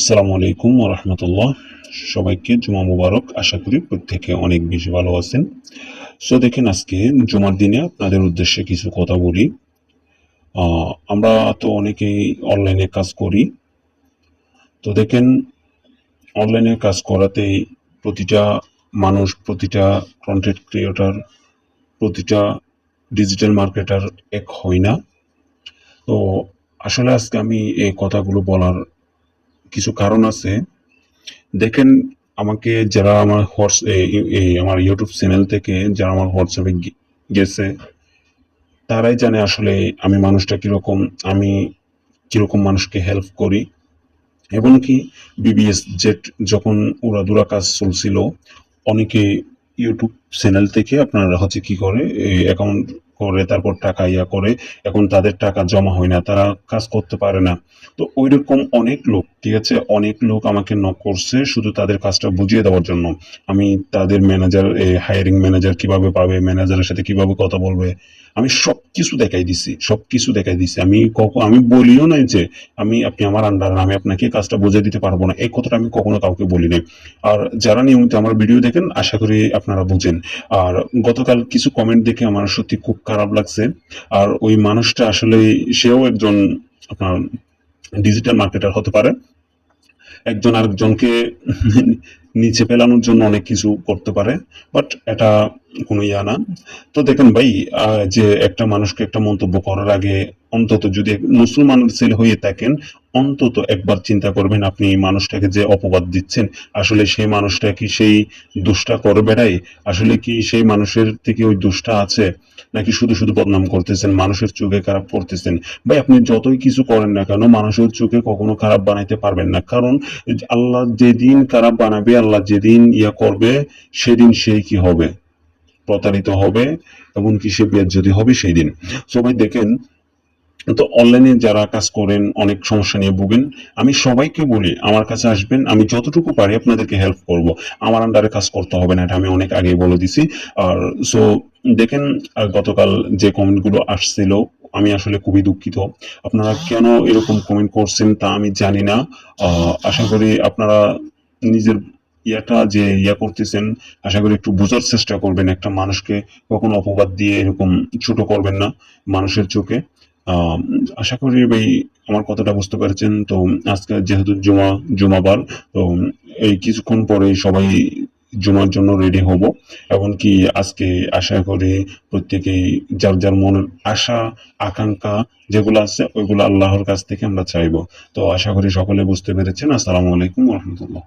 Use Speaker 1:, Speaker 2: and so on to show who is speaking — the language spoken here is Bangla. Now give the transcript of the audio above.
Speaker 1: আসসালামু আলাইকুম রহমতুল্লাহ। সবাইকে জুমা মুবারক। আশা করি প্রত্যেকে অনেক বেশি ভালো আছেন। সো দেখেন আজকে জুমার দিনে আপনাদের উদ্দেশ্যে কিছু কথা বলি। আমরা তো অনেকেই অনলাইনে কাজ করি। তো দেখেন, অনলাইনে কাজ করাতেই প্রতিটা মানুষ, প্রতিটা কন্টেন্ট ক্রিয়েটর প্রতিটা ডিজিটাল মার্কেটার এক হয় না। তো আসলে আজকে আমি এই কথাগুলো বলার কিছু কারণ আছে। দেখেন, আমাকে যারা আমার হোয়াটস আমার ইউটিউব চ্যানেল থেকে যারা আমার হোয়াটসঅ্যাপে গেছে, তারাই জানে আসলে আমি মানুষটা কীরকম, আমি কীরকম মানুষকে হেল্প করি। এবং কি বিবিএস জেট যখন উড়াদুরা কাজ চলছিল, অনেকে ইউটিউব চ্যানেল থেকে আপনারা হচ্ছে কি করে অ্যাকাউন্ট করে, তারপর টাকা ইয়া করে, এখন তাদের টাকা জমা হয় না, তারা কাজ করতে পারে না। তো ওই রকম অনেক লোক ঠিক আছে? অনেক লোক আমাকে নক করছে শুধু তাদের কাজটা বুঝিয়ে দেওয়ার জন্য। আমি তাদের ম্যানেজার হায়ারিং ম্যানেজার কীভাবে পাবে ম্যানেজারের সাথে কীভাবে কথা বলবে? আমি সব কিছু দেখাই দিছি সব কিছু দেখাই দিছি। আমি কখন আমি বলিও নাই যে আমি, আপনি আমার আন্ডার আমি আপনাকে কাজটা বুঝিয়ে দিতে পারব না। এই কথাটা আমি কখনো কাউকে বলি নাই। আর যারা নিয়মিত আমার ভিডিও দেখেন, আশা করি আপনারা বুঝেন। আর গতকাল কিছু কমেন্ট দেখে আমার সত্যি খুব খারাপ লাগছে। আর ওই মানুষটা আসলে, সেও একজন আপনার ডিজিটাল মার্কেটার হতে পারে। একজন আরেকজনকে নিচে ফেলানোর জন্য অনেক কিছু করতে পারে। বাট এটা কোনো ইয়া না। তো দেখেন ভাই যে একটা মানুষকে একটা মন্তব্য করার আগে অন্তত যদি মুসলমানের ছেলে হয়ে থাকেন, অন্তত একবার চিন্তা করবেন আপনি মানুষটাকে যে অপবাদ দিচ্ছেন, আসলে সেই মানুষটা কি সেই দুষ্টা করে বেড়ায় আসলে কি সেই মানুষের থেকে ওই দুষ্টা আছে? নাকি শুধু শুধু বদনাম করতেছেন, মানুষের চোখে খারাপ করতেছেন? ভাই, আপনি যতই কিছু করেন না কেন, মানুষের চোখে কখনো খারাপ বানাইতে পারবেন না। কারণ আল্লাহ যেদিন খারাপ বানাবে, আল্লাহ যেদিন ইয়া করবে, সেদিন সেই কি হবে? প্রতারিত হবে, এমনকি সে যদি হবে সেই দিন। সবাই দেখেন, তো অনলাইনে যারা কাজ করেন, অনেক সমস্যা নিয়ে ভুগেন, আমি সবাইকে বলি, আমার কাছে আসবেন, আমি যতটুকু পারি আপনাদেরকে হেল্প করব। আমার আন্ডারে কাজ করতে হবে না, এটা আমি অনেক আগে বলে দিছি। আর সো দেখেন গতকাল যে কমেন্টগুলো আসছিল, আমি আসলে খুবই দুঃখিত। আপনারা কেন এরকম কমেন্ট করছেন তা আমি জানি না। আশা করি আপনারা নিজের ইয়াটা যে ইয়া করতেছেন, আশা করি একটু বোঝার চেষ্টা করবেন। একটা মানুষকে কখনো অপবাদ দিয়ে এরকম ছোট করবেন না মানুষের চোখে। আশা করি ভাই আমার কথাটা বুঝতে পারছেন। তো আজকে যেহেতু জুমা, জুমাবার, তো এই কিছুক্ষণ পরে সবাই জুমার জন্য রেডি হব। এমনকি আজকে আশা করি প্রত্যেকেই যার যার মনের আশা, আকাঙ্ক্ষা যেগুলো আছে, ওইগুলো আল্লাহর কাছ থেকে আমরা চাইব। তো আশা করি সকলে বুঝতে পেরেছেন। আসসালামু আলাইকুম রহমতুল্লাহ।